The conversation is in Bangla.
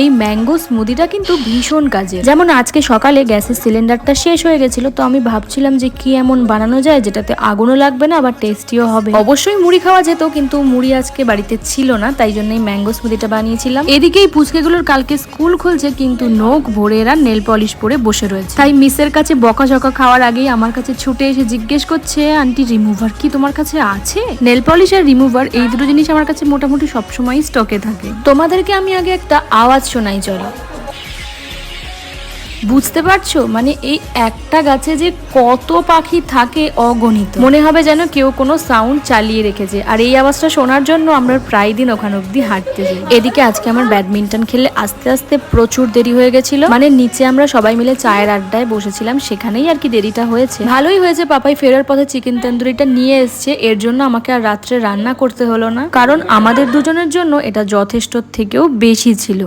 এই ম্যাঙ্গো স্মুদিটা কিন্তু ভীষণ কাজে যেমন আজকে সকালে গ্যাসের সিলিন্ডারটা শেষ হয়ে গেছিল, তো আমি ভাবছিলাম যে কি এমন বানানো যায় যেটাতে আগুনও লাগবে না, আবার টেস্টিও হবে। অবশ্যই মুড়ি খাওয়া যেত, কিন্তু মুড়ি আজকে বাড়িতে ছিল না, তাই জন্যই ম্যাঙ্গো স্মুদিটা বানিয়েছিলাম। এদিকেই পুচকেগুলোর কালকে স্কুল খুলছে, কিন্তু নখ ভরে এরা নেল পলিশ পরে বসে রয়েছে। তাই মিসের কাছে বকা ঝকা খাওয়ার আগেই আমার কাছে ছুটে এসে জিজ্ঞেস করছে, আন্টি, রিমুভার কি তোমার কাছে আছে? নেল পলিশ আর রিমুভার, এই দুটো জিনিস আমার কাছে মোটামুটি সবসময় স্টকে থাকে। তোমাদেরকে আমি আগে একটা আওয়াজ শোনাই চলো বুঝতে পারছ? মানে এই একটা গাছে যে কত পাখি থাকে অগণিত। মনে হবে যেন কেউ কোনো সাউন্ড চালিয়ে রেখেছে। আর এই আওয়াজটা শোনার জন্য আমরা প্রায় দিন ওখানে অব্দি হাঁটতে যাই। এদিকে আজকে আমার ব্যাডমিন্টন খেলে আস্তে আস্তে প্রচুর দেরি হয়ে গেছিল। মানে নিচে আমরা সবাই মিলে চায়ের আড্ডায় বসেছিলাম। সেখানেই আর কি দেরিটা হয়েছে। ভালোই হয়েছে পাপাই, ফেরার পথে চিকেন তন্দুরিটা নিয়ে এসছে। এর জন্য আমাকে আর রাত্রে রান্না করতে হলো না। কারণ আমাদের দুজনের জন্য এটা যথেষ্ট থেকেও বেশি ছিল।